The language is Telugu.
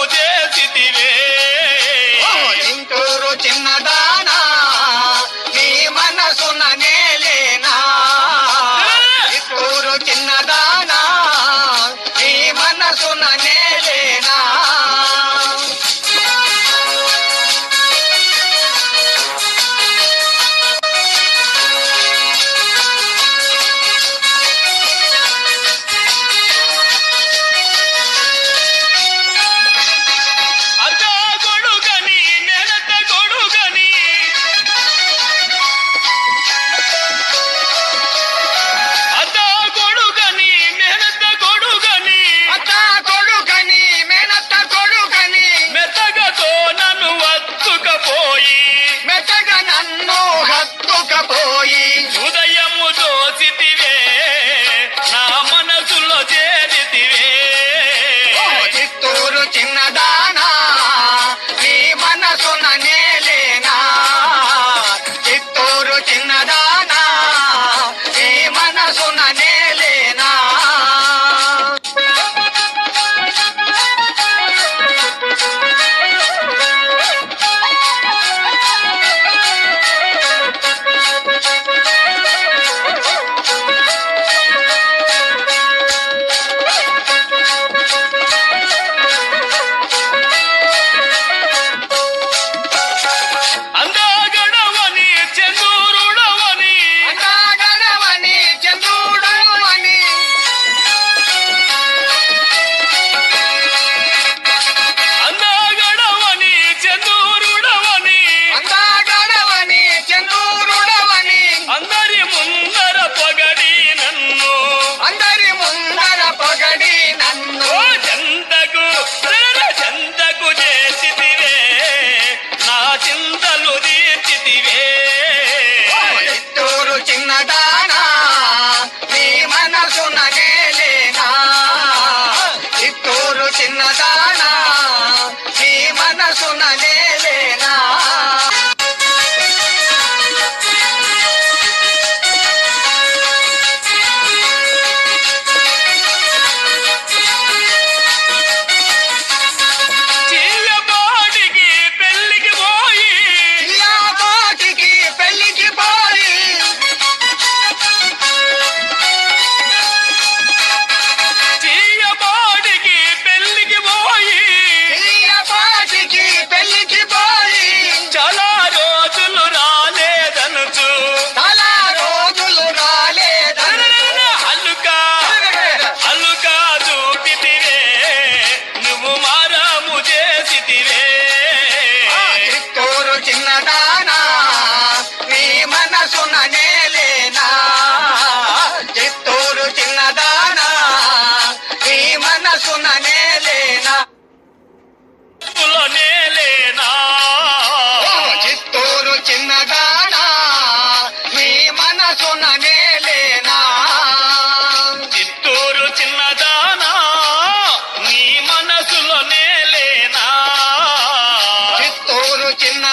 ఘనము చేసివే గుంటూరు చిన్నదానా నీ మనసున నేలేనా? చిత్తూరు చిన్నదానా నీ మనసున నేలేనా నేలేనా చిత్తూరు చిన్నగానా మీ మనసున నేలేనా చిత్తూరు చిన్నదానా మీ మనసులో నేలేనా చిత్తూరు చిన్న